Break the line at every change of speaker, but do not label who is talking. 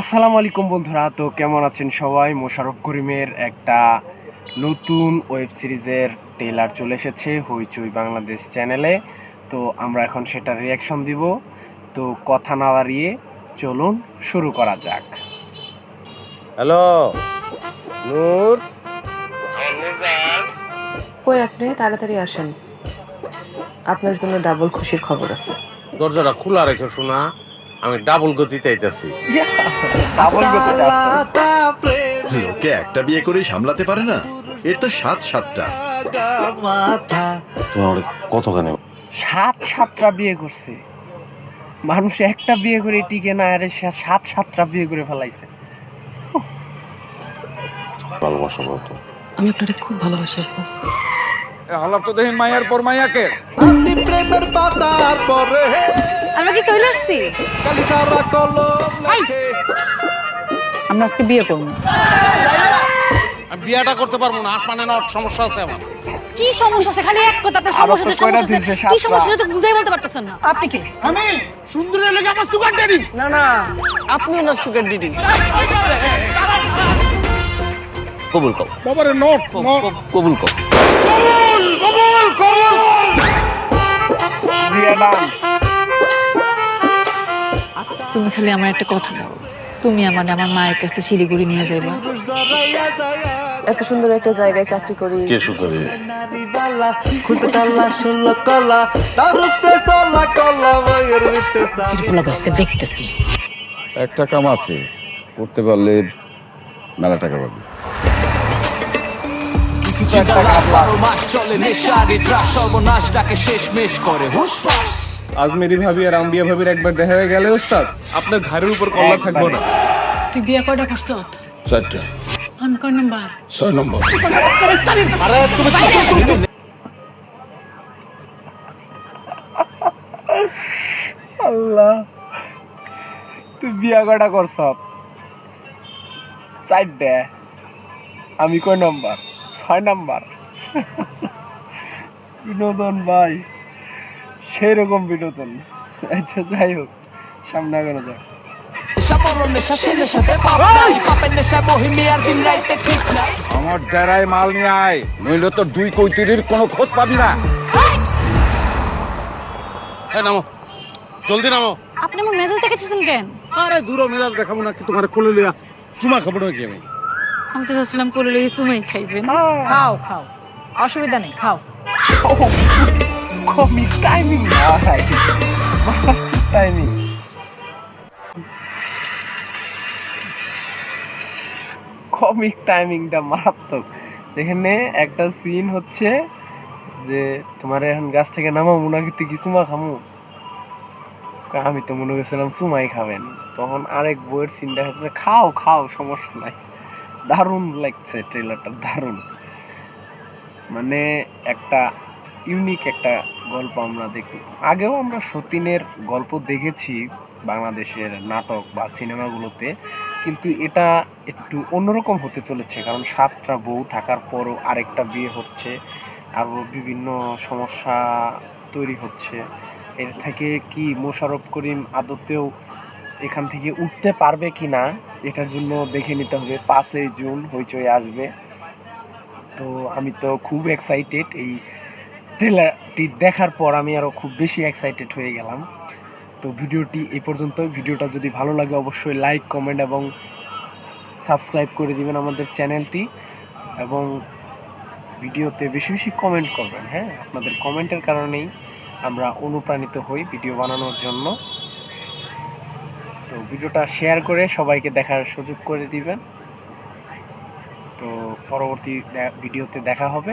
আসসালামু আলাইকুম বন্ধুরা তো কেমন আছেন সবাই? মোশারফ করিমের একটা নতুন ওয়েব সিরিজের ট্রেলার চলে এসেছে হইচই বাংলাদেশ চ্যানেলে তো আমরা এখন সেটার রিয়াকশন দিব। তো কথা না বাড়িয়ে চলুন শুরু করা যাক।
হ্যালো নূর?
কই আপনি? তাড়াতাড়ি আসেন। আপনার জন্য ডাবল খুশির খবর আছে।
দরজাটা খোলা রেখে শোনা আমি ডাবল গতিতে আইতাছি।
ডাবল গতিতে।
লোকে একটা বিয়ে করেই সামলাতে পারে না। এর তো সাত সাতটা।
তোমার কতখানি?
সাত সাতটা বিয়ে করছে। মানুষ একটা বিয়ে করে টিকে না আরে সে সাত সাতটা বিয়ে করে ফেলাইছে।
ভালোবাসা কত?
আমি আপনাকে খুব ভালোবাসি
হালাপ তো দেখি মায়ার পর মায়াকে
আমরা কি চলে আসছি?
আমরা আজকে বিয়ে করব।
বিয়াটা করতে পারব না আট মানে নট সমস্যা আছে আমার।
কি সমস্যা আছে? খালি এক কথা আপনার সমস্যা
তো
সমস্যা আছে। কি সমস্যা আছে তো বুঝাই বলতে পারতেছেন না।
আপনি কি?
আমি সুন্দরী লেগে আমার সুগার ড্যাডি
না না আপনি না সুগার ডিডি
কবুল কর।
বাবারে নট
কবুল কর।
বিয়ে ডান
তুমি খালি আমার একটা কথা দাও তুমি আমার আমার মায়ের কাছে শিলিগুড়ি নিয়ে যাইবা।
এত সুন্দর একটা জায়গায় চাকরি করি।
কে সুন্দরী?
দেখতেছি।
একটা কাম আছে করতে পারলে মেলা টাকা পাবে।
চলে নেশারি সর্বনাশটাকে শেষ মেশ করে হুসফাস
আজমেরি ভাবি আর আম্বিয়া ভাবির একবার দেখা হয়ে গেলে ওস্তাদ আপনার ঘাড়ের উপর কল্লা থাকব না।
তুই বিয়ে কয়টা করছ?
চারটা।
আমি কয় নাম্বার?
ছয় নম্বর।
আল্লাহ তুই বিয়া কটা করছ? চারটে। আমি কয় নাম্বার? ছয় নাম্বার। বিনোদন ভাই। সেই রকম বিনোদন আচ্ছা যাই হোক সামনে আগানো যাক।
আমার ডেরায় মাল নিয়ে আয় নইলে তো দুই কৈতিরির কোনো খোঁজ পাবি না।
নামো জলদি নামো।
আপনি আমার মেসেজ দেখেছেন কেন?
আরে দূর মিরাজ দেখাবো না কি তোমার কোলে লিয়া চুমা খাব না কি আমি?
আমি তো ভাবছিলাম করে লই তুমি খাইবেন।
খাও খাও অসুবিধা নেই খাও।
কমিক টাইমিং ভাই টাইমিং কমিক টাইমিংটা মারাত্মক এখানে একটা সিন হচ্ছে যে তোমার এখন গাছ থেকে নামাবো নাকি তুই কি চুমা খামু? আমি তো মনে করছিলাম চুমাই খাবেন। তখন আরেক বইয়ের সিনটা হচ্ছে খাও খাও, সমস্যা নাই। দারুণ লাগছে ট্রেলারটা দারুণ। মানে একটা ইউনিক একটা গল্প আমরা দেখি। আগেও আমরা সতীনের গল্প দেখেছি বাংলাদেশের নাটক বা সিনেমাগুলোতে, কিন্তু এটা একটু অন্যরকম হতে চলেছে, কারণ সাতটা বউ থাকার পরও আরেকটা বিয়ে হচ্ছে, আরও বিভিন্ন সমস্যা তৈরি হচ্ছে। এর থেকে কি মোশারফ করিম আদতেও এখান থেকে উঠতে পারবে কি না, এটার জন্য দেখে নিতে হবে। পাঁচই জুন হইচই আসবে। তো আমি তো খুব এক্সাইটেড এই ট্রেলারটি দেখার পর আমি আরও খুব বেশি এক্সাইটেড হয়ে গেলাম। তো ভিডিওটি এই পর্যন্ত। ভিডিওটা যদি ভালো লাগে অবশ্যই লাইক কমেন্ট এবং সাবস্ক্রাইব করে দিবেন আমাদের চ্যানেলটি এবং ভিডিওতে বেশি বেশি কমেন্ট করবেন হ্যাঁ? আপনাদের কমেন্টের কারণেই আমরা অনুপ্রাণিত হই ভিডিও বানানোর জন্য। তো ভিডিওটা শেয়ার করে সবাইকে দেখার সুযোগ করে দিবেন। তো পরবর্তী ভিডিওতে দেখা হবে।